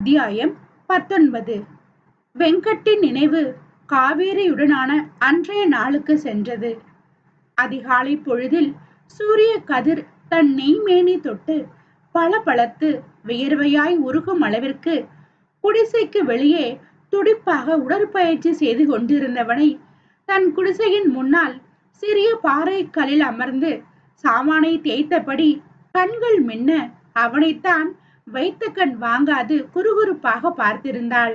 அத்தியாயம் பத்தொன்பது. வெங்கட்டின் நினைவு காவேரியுடனான அன்றைய நாளுக்கு சென்றது. அதிகாலை பொழுதில் சூரிய கதிர் தன் நெய்மேனி தொட்டு பல பழத்து வியர்வையாய் உருகும் அளவிற்கு குடிசைக்கு வெளியே துடிப்பாக உடற்பயிற்சி செய்து கொண்டிருந்தவனை தன் குடிசையின் முன்னால் சிறிய பாறை கல்லில் அமர்ந்து சாமானை தேய்த்தபடி கண்கள் மின்ன அவனைத்தான் வைத்த கண் வாங்காது குறுகுறுப்பாக பார்த்திருந்தாள்.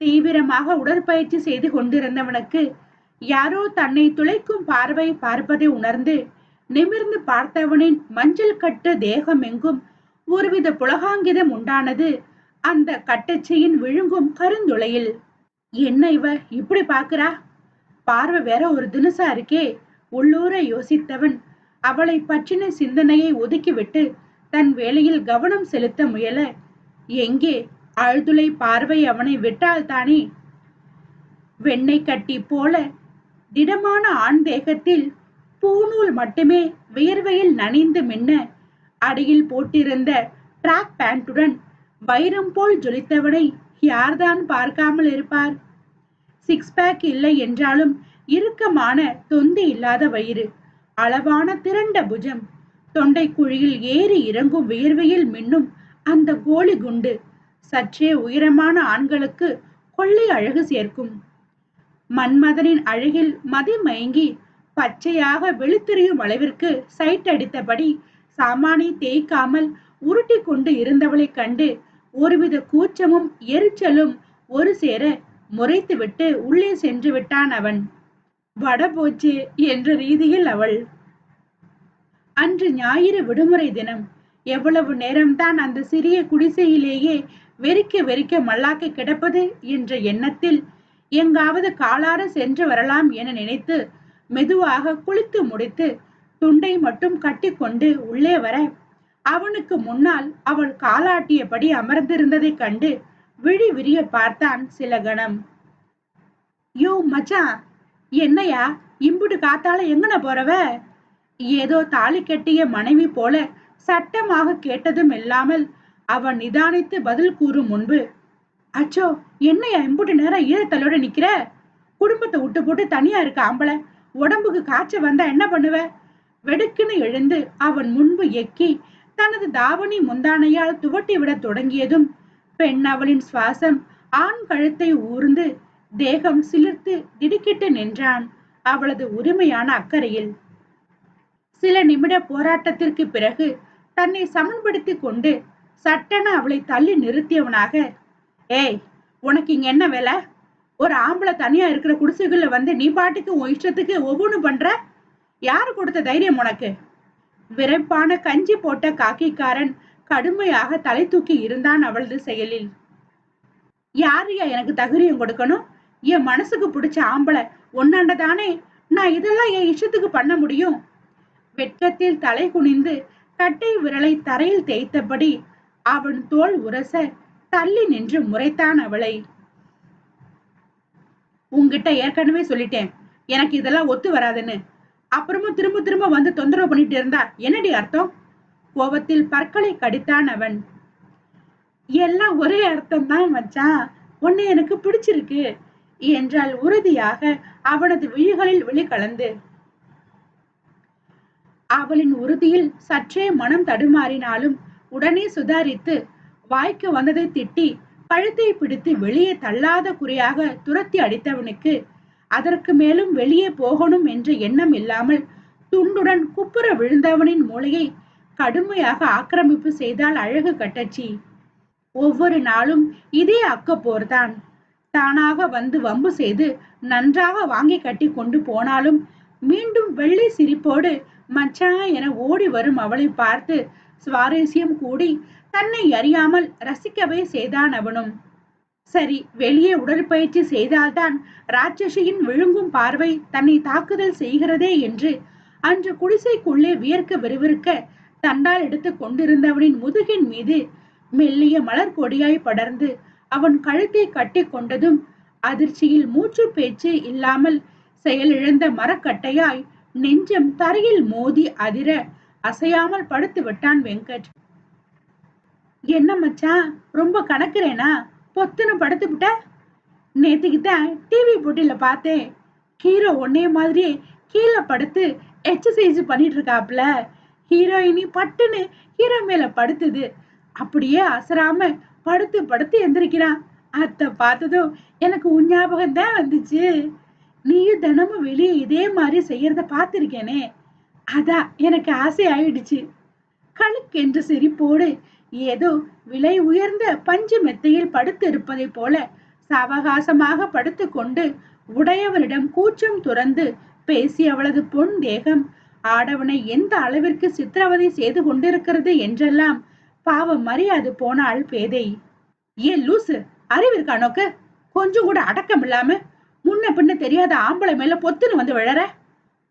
தீவிரமாக உடற்பயிற்சி செய்து கொண்டிருந்தவனுக்கு யாரோ தன்னை துளைக்கும் பார்வை பார்ப்பதை உணர்ந்து நிமிர்ந்து பார்த்தவனின் மஞ்சள் கட்டு தேகம் எங்கும் ஒருவித புலகாங்கிதம் உண்டானது அந்த கட்டச்சையின் விழுங்கும் கருந்துளையில். என்ன இவ? இப்படி பாக்குறா பார்வை வேற ஒரு தினசா இருக்கே உள்ளூர யோசித்தவன் அவளை பற்றின சிந்தனையை ஒதுக்கிவிட்டு தன் வேலையில் கவனம் செலுத்த முயல. எங்கே? அழுதுளை பார்வை அவனை விட்டால்தானே வெண்ணெய் கட்டி போல திடமான ஆண் தேகத்தில் பூநூல் மட்டுமே வியர்வையில் நனைந்து மின்ன. அடியில் போட்டிருந்த டிராக் பேண்டுடன் வைரம் போல் ஜொலித்தவனை யார்தான் பார்க்காமல் இருப்பார்? சிக்ஸ் பேக் இல்லை என்றாலும் இறுக்கமான தொந்தி இல்லாத வயிறு அளவான திரண்ட புஜம். தொண்டை குழியில் ஏறி இறங்கும் வியர்வையில் மின்னும் அந்த கோழி குண்டு. சற்றே உயரமான ஆண்களுக்கு கொள்ளை அழகு சேர்க்கும். மன்மதனின் அழகில் மதிமயங்கி பச்சையாக வெளுத்தெறியும் அளவிற்கு சைட் அடித்தபடி சாமானை தேய்க்காமல் உருட்டி கொண்டு இருந்தவளைக் கண்டு ஒருவித கூச்சமும் எரிச்சலும் ஒரு சேர முறைத்துவிட்டு உள்ளே சென்று விட்டான் அவன். வட போச்சு என்ற ரீதியில் அவள். அன்று ஞாயிறு விடுமுறை தினம். எவ்வளவு நேரம்தான் அந்த சிறிய குடிசையிலேயே வெறிக்க வெறிக்க மல்லாக்க கிடப்பது என்ற எண்ணத்தில் எங்காவது காலார சென்று வரலாம் என நினைத்து மெதுவாக குளித்து முடித்து துண்டை மட்டும் கட்டிக்கொண்டு உள்ளே வர அவனுக்கு முன்னால் அவள் காலாட்டியபடி அமர்ந்திருந்ததை கண்டு விழி விரிய பார்த்தான் சில கணம் யோ மச்சான் என்னையா? இம்புட்டு காத்தால எங்கன போறவ? ஏதோ தாலி கட்டிய மனைவி போல சட்டமாக கேட்டதும் இல்லாமல் அவன் நிதானித்து பதில் கூறும் முன்பு அச்சோ என்னையா இம்புட்டு நேரம் ஈரத்தலோட நிக்கிற? குடும்பத்தை விட்டு போட்டு தனியா இருக்க ஆம்பளை உடம்புக்கு காய்ச்சல் வந்தா என்ன பண்ணுவ? வெடுக்குன்னு எழுந்து அவன் முன்பு எக்கி தனது தாவணி முந்தானையால் துவட்டி விட தொடங்கியதும் பெண் அவளின் சுவாசம் ஆண் கழுத்தை ஊர்ந்து தேகம் சிலிர்த்து திடுக்கிட்டு நின்றான் அவளது உரிமையான அக்கறையில். சில நிமிட போராட்டத்திற்கு பிறகு தன்னை சமன்படுத்தி கொண்டு சட்டென அவளை தள்ளி நிறுத்தியவனாக ஏய் உனக்கு இங்க என்ன வேலை? ஒரு ஆம்பளை தனியா இருக்கிற குடிசைகள்ல வந்து நீ பாட்டுக்கு உன் இஷ்டத்துக்கு ஒவ்வொன்னு பண்ற? யாரு கொடுத்த தைரியம் உனக்கு? விரைப்பான கஞ்சி போட்ட காக்கிக்காரன் கடுமையாக தலை தூக்கி இருந்தான் அவளது செயலில். யாரையா எனக்கு தகுரியம் கொடுக்கணும்? என் மனசுக்கு பிடிச்ச ஆம்பளை ஒன்னாண்ட தானே நான் இதெல்லாம் என் இஷ்டத்துக்கு பண்ண முடியும்? வெட்கத்தில் தலை குனிந்து கட்டை விரலை தரையில் தேய்த்தபடி அவன் தோல் உரச தள்ளி நின்று முறைத்தான் அவளை. உங்ககிட்ட ஏற்கனவே சொல்லிட்டேன். எனக்கு இதெல்லாம் ஒத்து வராதுன்னு. அப்புறமும் திரும்ப திரும்ப வந்து தொந்தரவு பண்ணிட்டு இருந்தா என்னடி அர்த்தம்? கோபத்தில் பற்களை கடித்தான் அவன். எல்லாம் ஒரே அர்த்தம் தான் மச்சான். உன்னை எனக்கு பிடிச்சிருக்கு. என்றால் உறுதியாக அவனது விழிகளில் விழி கலந்து. அவளின் உறுதியில் சற்றே மனம் தடுமாறினாலும் உடனே சுதாரித்து வாய்க்கு வந்ததை திட்டி கழுத்தை பிடித்து வெளியே தள்ளாத குறியாக துரத்தி அடித்தவனுக்கு அதற்கு மேலும் வெளியே போகணும் என்ற எண்ணம் இல்லாமல் துண்டுடன் குப்புற விழுந்தவனின் மூளையை கடுமையாக ஆக்கிரமிப்பு செய்தால் அழகு கட்டச்சி. ஒவ்வொரு நாளும் இதே அக்கப்போர்தான். தானாக வந்து வம்பு செய்து நன்றாக வாங்கி கட்டி கொண்டு போனாலும் மீண்டும் வெள்ளை சிரிப்போடு மச்சா என ஓடி வரும் அவளை பார்த்து சுவாரஸ்யம் கூடி தன்னை அறியாமல் ரசிக்கவே செய்தான் அவனும். சரி வெளியே உடற்பயிற்சி செய்தால்தான் ராட்சசியின் விழுங்கும் பார்வை தன்னை தாக்குதல் செய்கிறதே என்று அன்று குடிசைக்குள்ளே வியர்க்க விறுவிறுக்க தண்டால் எடுத்து கொண்டிருந்தவனின் முதுகின் மீது மெல்லிய மலர் கொடியாய் படர்ந்து அவன் கழுத்தை கட்டி கொண்டதும் அதிர்ச்சியில் மூச்சு பேச்சு இல்லாமல் செயலிழந்த மரக்கட்டையாய் நெஞ்சம் தரையில் மோதி அதிர அசையாமல் படுத்து விட்டான் வெங்கட். என்ன மச்சான் ரொம்ப கணக்குறேனா? பொத்துன்னு படுத்து விட்ட? நேத்துக்கிட்ட டிவி போட்டியில பார்த்தேன். ஹீரோ ஒன்னே மாதிரி கீழே படுத்து எக்ஸசைஸ் பண்ணிட்டு இருக்காப்ல. ஹீரோயினி பட்டுன்னு ஹீரோ மேல படுத்துது. அப்படியே அசராம படுத்து படுத்து எந்திரிக்கிறான். அத்தை பார்த்ததும் எனக்கு உன் ஞாபகம் தான் வந்துச்சு. நீயும் தினமும் வெளியே இதே மாதிரி செய்யறத பார்த்துருக்கேனே. அதான் எனக்கு ஆசை ஆயிடுச்சு. கழுக்கென்ற சிரிப்போடு ஏதோ விலை உயர்ந்த பஞ்சு மெத்தையில் படுத்து இருப்பதைப் போல சாவகாசமாக படுத்துக்கொண்டு உடையவனிடம் கூச்சம் துறந்து பேசி அவளது பொன் தேகம் ஆடவனை எந்த அளவிற்கு சித்திரவதை செய்து கொண்டிருக்கிறது என்றெல்லாம் பாவம் மரியாது போனாள் பேதை. ஏ லூசு அறிவிருக்கா கொஞ்சம் கூட அடக்கம் இல்லாம முன்ன பின்ன தெரியாத ஆம்பளை மேல பொத்துன்னு வந்து விழற?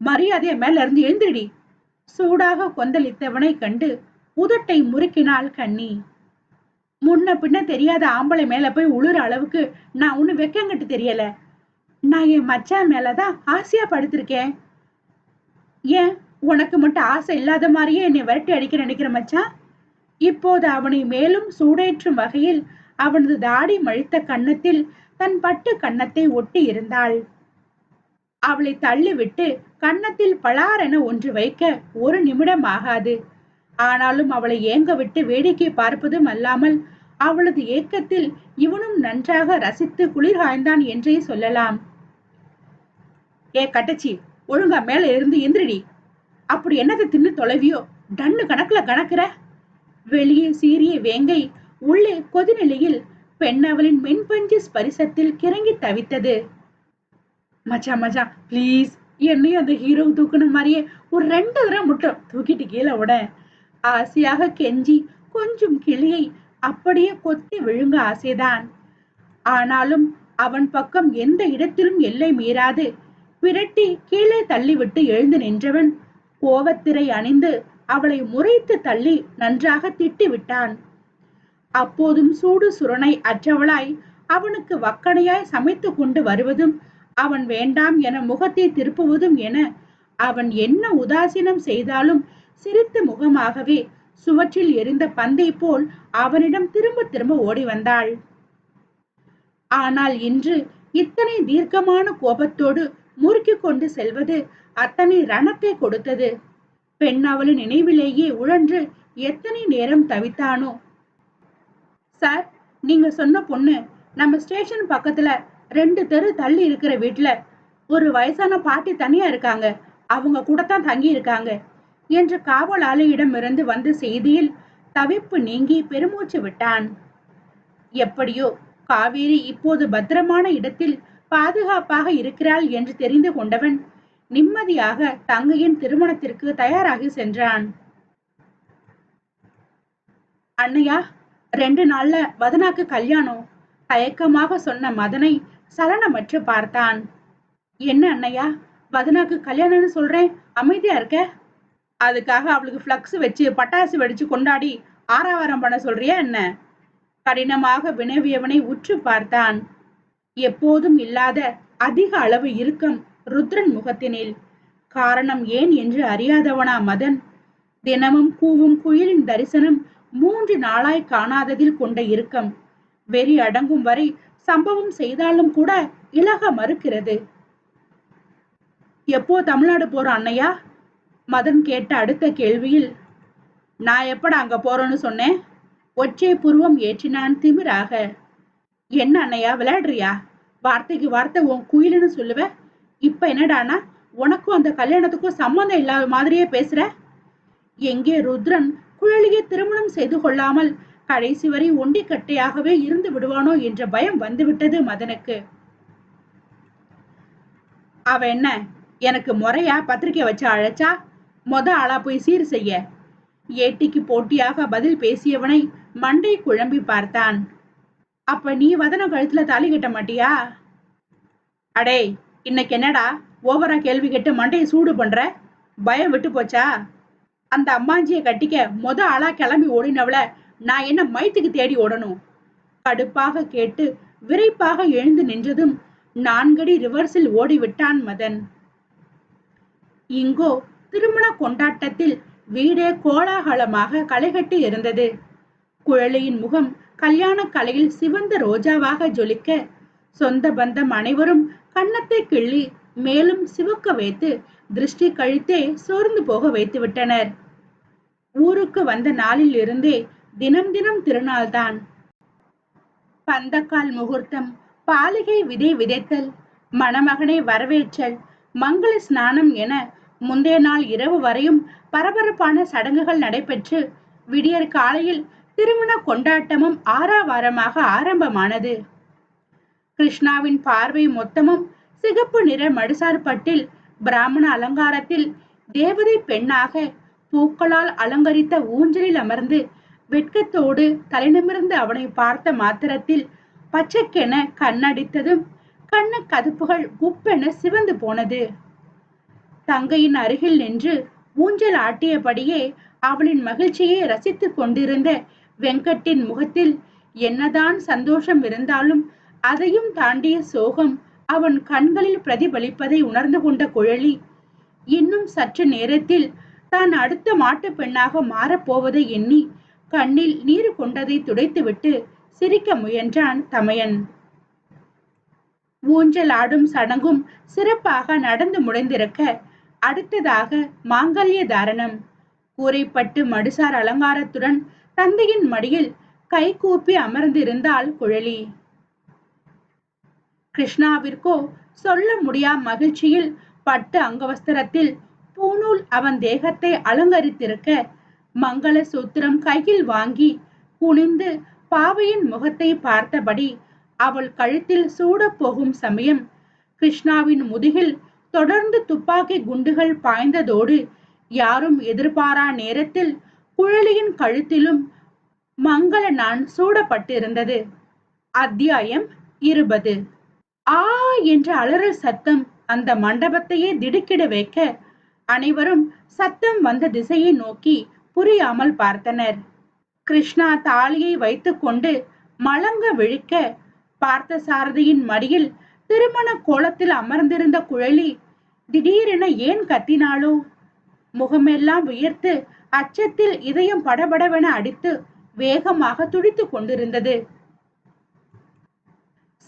மரியாதைய மேல இருந்து எழுந்திரடி. சூடாக கொந்தளித்தவனை கண்டு உதட்டை முறுக்கினாள் கண்ணி. முன்ன பின்ன தெரியாத ஆம்பளை மேல போய் உளுற அளவுக்கு நான் ஒண்ணு வெக்கங்கிட்டு தெரியல. நான் என் மச்சான் மேலதான் ஆசையா படுத்திருக்கேன். ஏன்? உனக்கு மட்டும் ஆசை இல்லாத மாதிரியே என்னை விரட்டி அடிக்க நினைக்கிற மச்சான் இப்போது அவனை மேலும் சூடேற்றும் வகையில் அவனது தாடி மழித்த கன்னத்தில் தன் பட்டு கன்னத்தை ஒட்டி இருந்தாள். அவளை தள்ளிவிட்டு கன்னத்தில் பலாரென ஒன்று வைக்க ஒரு நிமிடம் ஆகாது. ஆனாலும் அவளை ஏங்க விட்டு வேடிக்கை பார்ப்பதும் அல்லாமல் அவளது ஏக்கத்தில் இவனும் நன்றாக ரசித்து குளிர் காய்ந்தான் என்றே சொல்லலாம். ஏ கட்டச்சி ஒழுங்கா மேல இருந்து எந்திரடி. அப்படி என்னது தின்னு தொலைவியோ? டன்னு கணக்குல கணக்குற? வெளியே சீரிய வேங்கை உள்ளே கொதிநிலையில் பெண் அவளின் மென்பஞ்சு ஸ்பரிசத்தில் கிறங்கி தவித்தது. மச்சா மச்சா ப்ளீஸ் என்னையும் அந்த ஹீரோ தூக்குன மாதிரியே ஒரு ரெண்டு தடவை முட்டம் தூக்கிட்டு கீழே விட ஆசையாக கெஞ்சி கொஞ்சம் கிளியை அப்படியே கொத்தி விழுங்க ஆசைதான். ஆனாலும் அவன் பக்கம் எந்த இடத்திலும் எல்லை மீறாது. விரட்டி கீழே தள்ளிவிட்டு எழுந்து நின்றவன் கோவத்திரை அணிந்து அவளை முறைத்து தள்ளி நன்றாக திட்டி விட்டான் அப்போதும் சூடு சுரணை அற்றவளாய் அவனுக்கு வக்கனையாய் சமைத்து கொண்டு வருவதும் அவன் வேண்டாம் என முகத்தை திருப்புவதும் என அவன் என்ன உதாசீனம் செய்தாலும் சிரித்த முகமாகவே சுவற்றில் எரிந்த பந்தை போல் அவனிடம் திரும்ப திரும்ப ஓடி வந்தாள். ஆனால் இன்று இத்தனை தீர்க்கமான கோபத்தோடு முறுக்கிக் கொண்டு செல்வது அத்தனை ரணத்தை கொடுத்தது. பெண் அவளின் நினைவிலேயே உழன்று எத்தனை நேரம் தவித்தானோ சார் நீங்க சொன்ன பொண்ணு நம்ம ஸ்டேஷன் பக்கத்துல ரெண்டு தெரு தள்ளி இருக்கிற வீட்டுல ஒரு வயசான பாட்டி தனியா இருக்காங்க. அவங்க கூட தான் தங்கி இருக்காங்க. என்று காவலாளியிடமிருந்து வந்த செய்தியில் தவிப்பு நீங்கி பெருமூச்சு விட்டான். எப்படியோ காவேரி இப்போது பத்திரமான இடத்தில் பாதுகாப்பாக இருக்கிறாள் என்று தெரிந்து கொண்டவன் நிம்மதியாக தங்கையின் திருமணத்திற்கு தயாராகி சென்றான். அண்ணையா ரெண்டு நாள்ல வதனாக்கு கல்யாணம். தயக்கமாக சொன்ன மதனை சலனமற்று பார்த்தான். என்ன அண்ணையா வதனாக்கு கல்யாணம்னு சொல்றேன். அமைதியா இருக்க? அதுக்காக அவளுக்கு ஃப்ளக்ஸ் வச்சு பட்டாசு வெடிச்சு கொண்டாடி ஆறாவாரம் பண்ண சொல்றியா என்ன? கடினமாக வினவியவனை உற்று பார்த்தான். எப்போதும் இல்லாத அதிக அளவு இறுக்கம் ருத்ரன் முகத்தினில். காரணம் ஏன் என்று அறியாதவனா மதன்? தினமும் கூவும் குயிலின் தரிசனம் மூன்று நாளாய் காணாததில் கொண்ட இறுக்கம். வெறி அடங்கும் வரை சம்பவம் செய்தாலும் கூட இலக மறுக்கிறது. எப்போ தமிழ்நாடு போற அண்ணையா மதன் கேட்ட அடுத்த கேள்வியில் நான் எப்படா அங்க போறேன்னு சொன்னேன்? ஒற்றை புருவம் ஏற்றினான் திமிராக. என்ன அண்ணையா விளையாடுறியா? வார்த்தைக்கு வார்த்தை உன் குயிலுன்னு சொல்லுவ? இப்ப என்னடானா உனக்கும் அந்த கல்யாணத்துக்கும் சம்மந்தம் இல்லாத மாதிரியே பேசுற? எங்கே ருத்ரன் குழலியை திருமணம் செய்து கொள்ளாமல் கடைசி வரை ஒண்டிக்கட்டையாகவே இருந்து விடுவானோ என்ற பயம் வந்துவிட்டது மதனுக்கு. அவ என்ன எனக்கு முறையா பத்திரிக்கை வச்சு அழைச்சா? மொத ஆளா போய் சீர் செய்ய. ஏட்டிக்கு போட்டியாக பதில் பேசியவனை மண்டை குழம்பி பார்த்தான். அப்ப நீ வதன கழுத்துல தாலி கட்ட மாட்டியா? அடே இன்னைக்கு என்னடா? ஓவரா கேள்வி கேட்டு மண்டையை சூடு பண்ற? பயம் விட்டு போச்சா? அந்த அம்மாஞ்சிய கட்டிக்க மொத ஆளா கிளம்பி ஓடினவள நான் என்ன மைத்துக்கு தேடி ஓடணும்? கடுப்பாக கேட்டு விரைப்பாக எழுந்து நின்றதும் நான்கடி ரிவர்ஸில் ஓடிவிட்டான் மதன். இங்கோ திருமண கொண்டாட்டத்தில் வீடே கோலாகலமாக களைகட்டி இருந்தது. குழலியின் முகம் கல்யாண கலையில் சிவந்த ரோஜாவாக ஜொலிக்க சொந்த பந்தம் அனைவரும் கன்னத்தை கிள்ளி மேலும் சிவக்க வைத்து திருஷ்டி கழித்தே சோர்ந்து போக வைத்து விட்டனர் ஊருக்கு வந்த நாளில் இருந்தே தினம் தினம் திருநாள் தான் பந்தக்கால் முகூர்த்தம் பாலிகை விதை விதைத்தல் மணமகனை வரவேற்றல் மங்கள ஸ்நானம் என முந்தைய நாள் இரவு வரையும் பரபரப்பான சடங்குகள் நடைபெற்று விடியற் காலையில் திருமண கொண்டாட்டமும் ஆறாவாரமாக ஆரம்பமானது. கிருஷ்ணாவின் பார்வை மொத்தமும் சிகப்பு நிற மடுசார்பட்டில் பிராமண அலங்காரத்தில் தேவதை பெண்ணாக பூக்களால் அலங்கரித்த ஊஞ்சலில் அமர்ந்து வெட்கத்தோடு தலைநிமிர்ந்து அவனை பார்த்த மாத்திரத்தில் பச்சைக்கென கண்ணடித்ததும் கண்ணு கதுப்புகள் குப்பென சிவந்து போனது. தங்கையின் அருகில் நின்று ஊஞ்சல் ஆட்டியபடியே அவளின் மகிழ்ச்சியை ரசித்துக் கொண்டிருந்த வெங்கட்டின் முகத்தில் என்னதான் சந்தோஷம் இருந்தாலும் அதையும் தாண்டிய சோகம் அவன் கண்களில் பிரதிபலிப்பதை உணர்ந்து கொண்ட குழலி இன்னும் சற்று நேரத்தில் தான் அடுத்த மாட்டு பெண்ணாக மாறப்போவதை எண்ணி கண்ணில் நீர் கொண்டதை துடைத்துவிட்டு சிரிக்க முயன்றான் தமையன். ஊஞ்சல் ஆடும் சடங்கும் சிறப்பாக நடந்து முடிந்திருக்க அடுத்ததாக மாங்கல்ய தாரணம். கூரைப்பட்டு மடுசார் அலங்காரத்துடன் தந்தையின் மடியில் கை கூப்பி அமர்ந்திருந்தாள் குழலி. கிருஷ்ணாவிற்கோ சொல்ல முடியா மகிழ்ச்சியில் பட்டு அங்கவஸ்திரத்தில் பூநூல் அவன் தேகத்தை அலங்கரித்திருக்க மங்கள சூத்திரம் கையில் வாங்கி குனிந்து பாவையின் முகத்தை பார்த்தபடி அவள் கழுத்தில் சூடப் போகும் சமயம் கிருஷ்ணாவின் முதுகில் தொடர்ந்து துப்பாக்கி குண்டுகள் பாய்ந்ததோடு யாரும் எதிர்பாரா நேரத்தில் குழலியின் கழுத்திலும் மங்கள நான் சூடப்பட்டிருந்தது. அத்தியாயம் இருபது. ஆ என்ற அலறல் சத்தம் அந்த மண்டபத்தையே திடுக்கிட வைக்க அனைவரும் சத்தம் வந்த திசையை நோக்கி புரியாமல் பார்த்தனர். கிருஷ்ணா தாலியை வைத்துக்கொண்டு மலங்க விழிக்க பார்த்த சாரதியின் மடியில் திருமண கோலத்தில் அமர்ந்திருந்த குழலி திடீரென ஏன் கத்தினாளோ? முகமெல்லாம் உயர்த்து அச்சத்தில் இதயம் படபடவென அடித்து வேகமாக துடித்துக் கொண்டிருந்தது.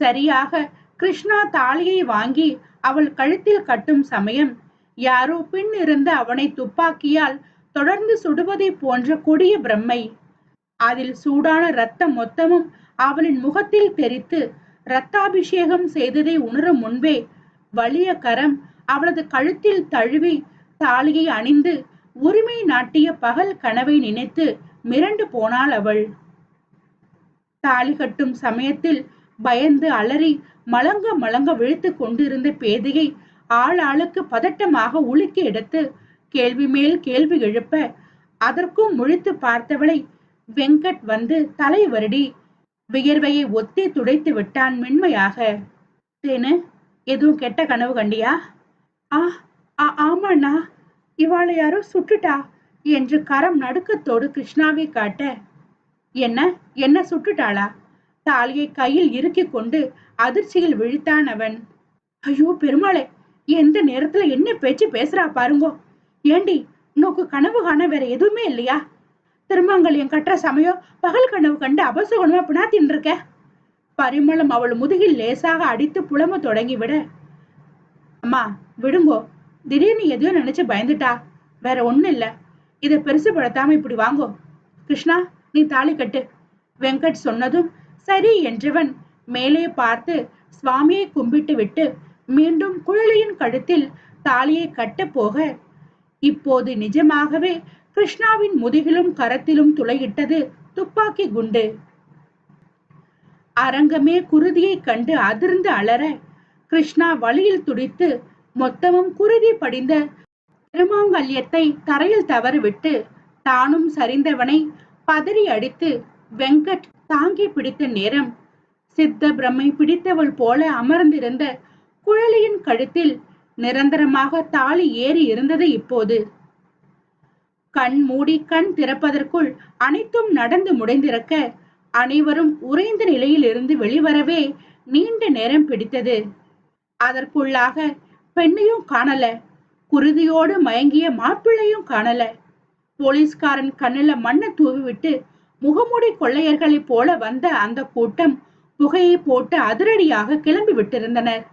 சரியாக கிருஷ்ணா தாலியை வாங்கி அவள் கழுத்தில் கட்டும் சமயம் யாரோ பின் இருந்து அவனை துப்பாக்கியால் தொடர்ந்து சுடுவதை போன்ற கொடிய பிரம்மை. அதில் சூடான ரத்தம் மொத்தமும் அவளின் முகத்தில் தெரித்து ரத்தாபிஷேகம் செய்ததை உணரும் முன்பே வலிய கரம் அவளது கழுத்தில் தழுவி தாலியை அணிந்து உரிமை நாட்டிய பகல் கனவை நினைத்து மிரண்டு போனாள் அவள். தாலி கட்டும் சமயத்தில் பயந்து அலறி மலங்க மலங்க விழுத்து கொண்டிருந்த பேதையை ஆள் ஆளுக்கு பதட்டமாக உலுக்கி எடுத்து கேள்வி மேல் கேள்வி எழுப்ப அதற்கும் முழித்து பார்த்தவளை வெங்கட் வந்து தலை வருடி வியர்வையை ஒத்தி துடைத்து விட்டான் மென்மையாக. தேனு எதுவும் கெட்ட கனவு கண்டியா? ஆ ஆ ஆமாண்ணா இவாளை யாரோ சுட்டுட்டா? என்று கரம் நடுக்கத்தோடு கிருஷ்ணாவை காட்ட என்ன என்ன சுட்டுட்டாளா? தாலியை கையில் இறுக்கிக் கொண்டு அதிர்ச்சியில் விழித்தான் அவன் ஐயோ பெருமாளே எந்த நேரத்துல என்ன பேச்சு பேசுறா பாருங்கோ. ஏண்டி உனக்கு கனவு காண வேற எதுவுமே இல்லையா? திருமங்கல்யம் கட்டுற சமயம் பகல் கனவு கண்டு அபசகுணமா பினாத்தின் இருக்க. பரிமளம் அவள் முதுகில் லேசாக அடித்து புலம தொடங்கிவிட. அம்மா விடுங்கோ. திடீர்னு எதையோ நினைச்சு பயந்துட்டா. வேற ஒண்ணும் இல்ல. இதை பெருசுபடுத்தாம இப்படி வாங்கோ. கிருஷ்ணா நீ தாலி கட்டு. வெங்கட் சொன்னதும் சரி என்றவன் மேலே பார்த்து சுவாமியை கும்பிட்டு விட்டு மீண்டும் குழலியின் கழுத்தில் தாலியை கட்ட போக இப்போது நிஜமாகவே கிருஷ்ணாவின் முதுகிலும் கரத்திலும் துளையிட்டது துப்பாக்கி குண்டு. அரங்கமே குருதியை கண்டு அதிர்ந்து அலற கிருஷ்ணா வழியில் துடித்து மொத்தமும் குருதி படிந்த திருமாங்கல்யத்தை தரையில் தவறுவிட்டு தானும் சரிந்தவனை பதறி அடித்து வெங்கட் தாங்கி பிடித்த நேரம். சித்த பிரம்மை பிடித்தவள் போல அமர்ந்திருந்த குழலியின் கழுத்தில் நிரந்தரமாக தாலி ஏறி இருந்தது இப்போது. கண் மூடி கண் திறப்பதற்குள் அனைத்தும் நடந்து முடிந்திருக்க அனைவரும் உறைந்த நிலையில் இருந்து வெளிவரவே நீண்ட நேரம் பிடித்தது. அதற்குள்ளாக பெண்ணையும் காணல குருதியோடு மயங்கிய மாப்பிள்ளையும் காணல. போலீஸ்காரன் கண்ணுல மண்ணை தூவி விட்டு முகமூடி கொள்ளையர்களைப் போல வந்த அந்த கூட்டம் புகையை போட்டு அதிரடியாக கிளம்பி விட்டிருந்தனர்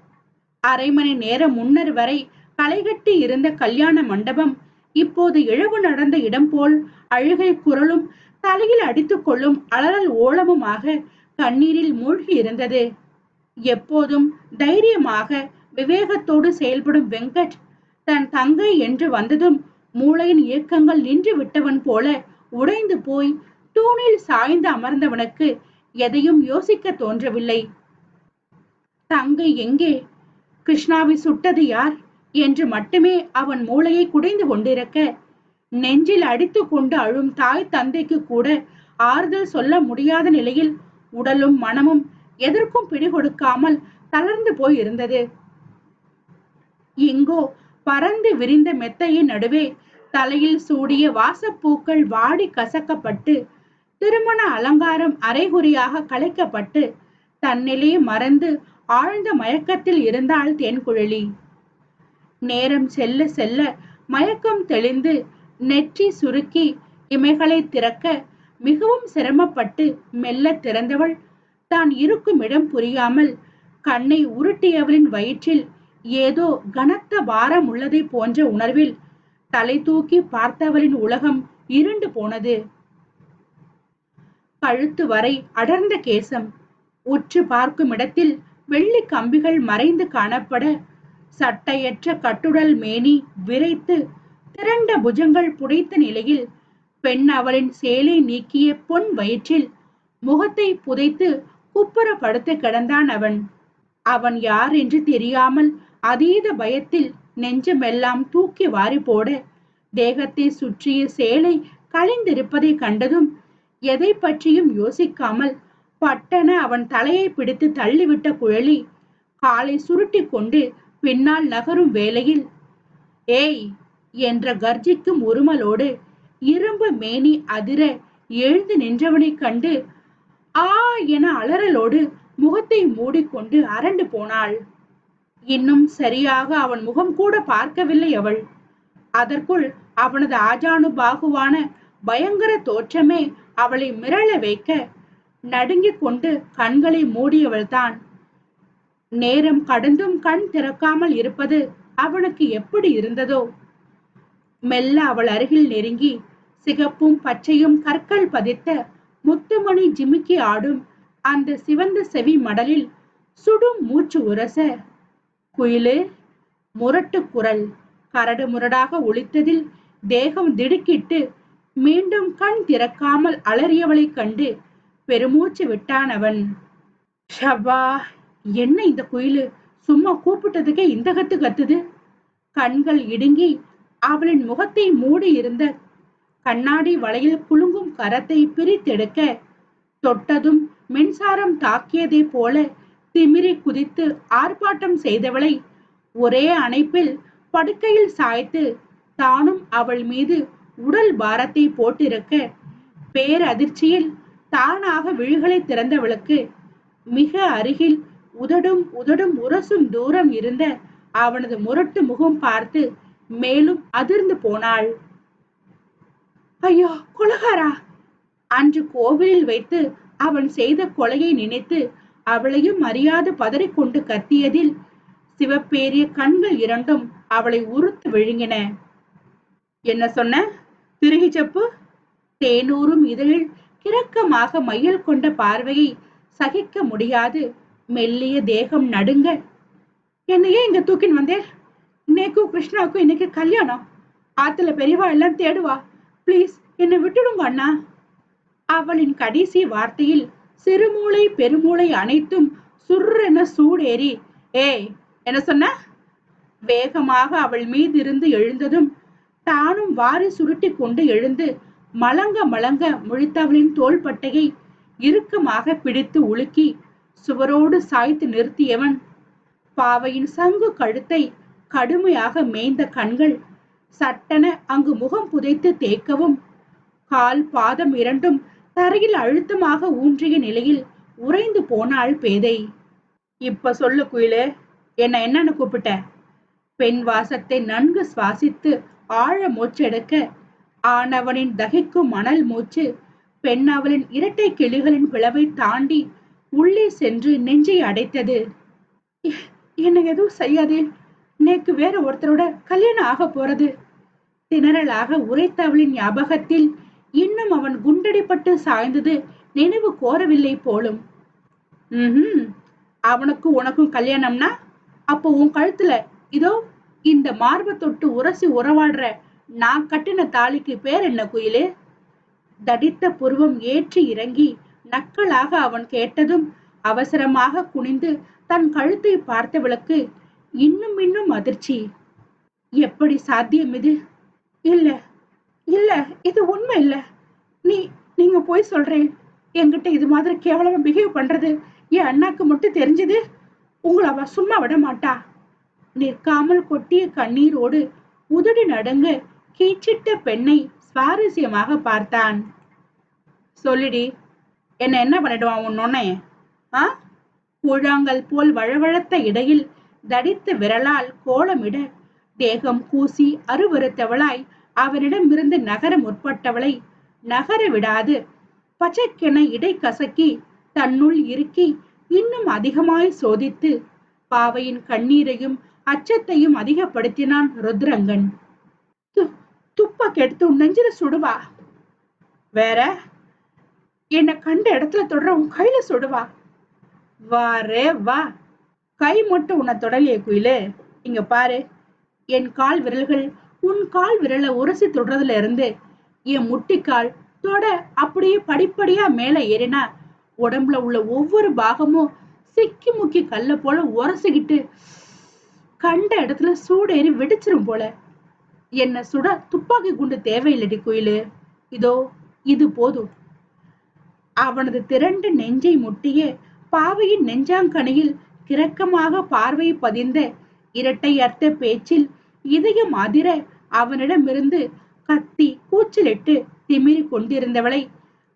அரை மணி நேரம் முன்னர் வரை களைகட்டி இருந்த கல்யாண மண்டபம் இப்போது இழவு நடந்த இடம் போல் அழுகை குரலும் தலையில் அடித்துக் கொள்ளும் அலறல் ஓலமுமாக கண்ணீரில் மூழ்கி இருந்தது எப்போதும் தைரியமாக விவேகத்தோடு செயல்படும் வெங்கட் தன் தங்கை என்று வந்ததும் மூளையின் இயக்கங்கள் நின்று விட்டவன் போல உடைந்து போய் தூணில் சாய்ந்து அமர்ந்தவனுக்கு எதையும் யோசிக்க தோன்றவில்லை. தங்கை எங்கே? கிருஷ்ணாவை சுட்டது யார்? என்று மட்டுமே அவன் மூளையை குடைந்து கொண்டிருக்க நெஞ்சில் அடித்து கொண்டு அழும் தாய் தந்தைக்கு கூட ஆறுதல் சொல்ல முடியாத நிலையில் உடலும் மனமும் எதற்கும் பிடிகொடுக்காமல் தளர்ந்து போய் இருந்தது. எங்கோ பறந்து விரிந்த மெத்தையின் நடுவே தலையில் சூடிய வாசப்பூக்கள் வாடி கசக்கப்பட்டு திருமண அலங்காரம் அரைகுறியாக கலைக்கப்பட்டு தன்னிலே மறந்து ஆழ்ந்த மயக்கத்தில் இருந்தாள் தென்குழலி. நேரம் செல்ல செல்ல மயக்கம் தெளிந்து நெற்றி சுருக்கி இமைகளை திறக்க மிகவும் சிரமப்பட்டு மெல்ல திறந்தவள் தான் இருக்கும் இடம் புரியாமல் கண்ணை உருட்டியவளின் வயிற்றில் ஏதோ கனத்த பாரம் உள்ளதை போன்ற உணர்வில் தலை தூக்கி பார்த்தவளின் உலகம் இருண்டு போனது. கழுத்து வரை அடர்ந்த கேசம். உற்று பார்க்கும் இடத்தில் வெள்ளி கம்பிகள் மறைந்து காணப்பட சட்டையற்ற கட்டுடல் மேனி விரைத்து திரண்ட புஜங்கள் புடைத்த நிலையில் பெண் அவளின் சேலை நீக்கிய பொன் வயிற்றில் முகத்தை புதைத்து குப்புற படுத்து கிடந்தான் அவன். அவன் யார் என்று தெரியாமல் அதீத பயத்தில் நெஞ்சமெல்லாம் தூக்கி வாரி போட தேகத்தை சுற்றிய சேலை களைந்திருப்பதை கண்டதும் எதை பற்றியும் யோசிக்காமல் பட்டன அவன் தலையை பிடித்து தள்ளிவிட்ட குழலி காலை சுருட்டி கொண்டு பின்னால் நகரும் வேளையில் ஏய்! என்ற கர்ஜிக்கும் உருமலோடு இரும்பு மேனி அதிர எழுந்து நின்றவனைக் கண்டு ஆ! என அலறலோடு முகத்தை மூடிக்கொண்டு அரண்டு போனாள். இன்னும் சரியாக அவன் முகம் கூட பார்க்கவில்லை அவள். அதற்குள் அவனது ஆஜானு பாகுவான பயங்கர தோற்றமே அவளை மிரள வைக்க நடுங்கிக் கொண்டு கண்களை மூடியவள்தான். நேரம் கடந்தும் கண் திறக்காமல் இருப்பது அவனுக்கு எப்படி இருந்ததோ? மெல்ல அவள் அருகில் நெருங்கி சிகப்பும் பச்சையும் கற்கள் பதித்த முத்துமணி ஜிமிக்கி ஆடும் அந்த சிவந்த செவி மடலில் சுடும் மூச்சு உரச குயிலு முரட்டு குரல் கரடு முரடாக ஒழித்ததில் தேகம் திடுக்கிட்டு மீண்டும் கண் திறக்காமல் அலறியவளைக் கண்டு பெருமூச்சு விட்டான் அவன். ஷபா என்ன இந்த குயிலு? சும்மா கூப்பிட்டதுக்கே இந்த கத்து கத்துது? கண்கள் இடுங்கி அவளின் முகத்தை மூடி இருந்த கண்ணாடி வளையில் குலுங்கும் கரத்தை பிரித்தெடுக்க தொட்டதும் மின்சாரம் தாக்கியதை போல திமிரி குதித்து ஆர்ப்பாட்டம் செய்தவளை ஒரே அணைப்பில் படுக்கையில் சாய்த்து தானும் அவள் மீது உடல் பாரத்தை போட்டிருக்க பேரதிர்ச்சியில் தானாக விழிகளை திறந்தவளுக்கு மிக அருகில் உதடும் உதடும் உரசும் தூரம் இருந்த அவனது முரட்டு முகம் பார்த்து மேலும் அதிர்ந்து போனாள். ஐயோ கொலகாரா! அன்று கோவிலில் வைத்து அவன் செய்த கொலையை நினைத்து அவளையும் அறியாது பதறிக்கொண்டு கத்தியதில் சிவப்பேரிய கண்கள் இரண்டும் அவளை உறுத்து விழுங்கின. என்ன சொன்ன? திருகி செப்பு தேனூரும் இதழில் கிறக்கமாக மையல் கொண்ட பார்வையை சகிக்க முடியாது. மெல்லிய தேகம் நடுங்க என்னையே இங்க தூக்கின் வந்தேன். இன்னைக்கும் கிருஷ்ணாவுக்கும் இன்னைக்கு கல்யாணம். ஆத்துல பெரியவா எல்லாம் தேடுவா. ப்ளீஸ் என்னை விட்டுடுங்க அண்ணா. அவளின் கடைசி வார்த்தையில் சிறுமூளை பெருமூளை அனைத்தும் சுர்ரென சூடேறி ஏய் என்ன சொன்ன? வேகமாக அவள் மீது இருந்து எழுந்ததும் தானும் வாரி சுருட்டி கொண்டு எழுந்து மலங்க மலங்க முழித்தவளின் தோள்பட்டையை இறுக்கமாக பிடித்து உலுக்கி சுவரோடு சாய்த்து நிறுத்தியவன். பாவையின் சங்கு கழுத்தை கடுமையாக மேய்ந்த கண்கள் சட்டென அங்கு முகம் புதைத்து தேக்கவும் கால் பாதம் இரண்டும் தரையில் அழுத்தமாக ஊன்றிய நிலையில் உறைந்து போனாள் பேதை. இப்ப சொல்லு குயிலே என்ன என்னன்னு கூப்பிட்ட? பெண் வாசத்தை நன்கு சுவாசித்து ஆழ மூச்செடுக்க ஆனவனின் தகிக்கும் மணல் மூச்சு பெண்ணாவலின் இரட்டை கிளிகளின் பிளவை தாண்டி உள்ளே சென்று நெஞ்சை அடைத்தது. என்னை எதுவும் செய்யாதே. நேக்கு வேற ஒருத்தரோட கல்யாணம் ஆக போறது. திணறலாக உரைத்தவளின் ஞாபகத்தில் இன்னும் அவன் குண்டடிப்பட்டு சாய்ந்தது நினைவு கோரவில்லை போலும். ம்ஹும். அவனுக்கு உனக்கும் கல்யாணம்னா அப்போ உன் கழுத்துல இதோ இந்த மார்பை தொட்டு உரசி உறவாடுற நான் கட்டின தாலிக்கு பேர் என்ன குயிலே? தடித்த புருவம் ஏற்றி இறங்கி நக்கலாக அவன் கேட்டதும் அவசரமாக குனிந்து தன் கழுத்தை பார்த்தவளுக்கு இன்னும் இன்னும் அதிர்ச்சி. எப்படி சாத்தியம் இது? இல்ல இல்ல இது உண்மை இல்ல. நீ நீங்க போய் சொல்றேன். என்கிட்ட இது மாதிரி கேவலமா பிஹேவ் பண்றது என் அண்ணாக்கு மட்டும் தெரிஞ்சது? உங்களை அவ சும்மா விட மாட்டா. நிற்காமல் கொட்டிய கண்ணீரோடு உதடு நடுங்க கீச்சிட்ட பெண்ணை சுவாரஸ்யமாக பார்த்தான். சொல்லிடி என்ன என்ன பண்ணிடுவான் உன்னொன்னே ஆ? கூழாங்கல் போல் வழவழத்த இடையில் தடித்த விரலால் கோலமிட தேகம் கூசி அருவருத்தவளாய் அவனிடமிருந்து நகர முற்பட்டவளை நகர விடாது. பச்சைக்கென இடை கசக்கி தன்னுள் இறுக்கி இன்னும் அதிகமாய் சோதித்து பாவையின் கண்ணீரையும் அச்சத்தையும் அதிகப்படுத்தினான் ருத்ரங்கன். து- துப்ப கெடுத்து உன் நெஞ்சில சுடுவா. வேற என்னை கண்ட இடத்துல தொடர உன் கையில சுடுவா. வாரே வா. கை மட்டும் உன்னை தொடலையே குயிலு. இங்க பாரு என் கால் விரல்கள் உன் கால் விரலை உரசி தொடுறதுல இருந்து என் முட்டிக்கால் தொட அப்படியே படிப்படியா மேல ஏறினா உடம்புல உள்ள ஒவ்வொரு பாகமும் சிக்கி முக்கி கல்ல போல உரசிக்கிட்டு கண்ட இடத்துல சூடேறி வெடிச்சிரும் போல. என்ன சுட துப்பாக்கி குண்டு தேவையில்லடி குயிலு. இதோ இது போதும். அவனது திரண்டு நெஞ்சை முட்டிய பாவையின் நெஞ்சாங்கனியில் கிரக்கமாக பார்வை பதிந்த இரட்டை அர்த்த பேச்சில் இதயம் அதிர அவனிடமிருந்து கத்தி கூச்சலிட்டு திமிரி கொண்டிருந்தவளை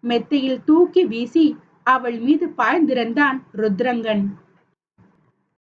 மெத்தையில் தூக்கி வீசி அவள் மீது பாய்ந்திருந்தான் ருத்ரங்கன்.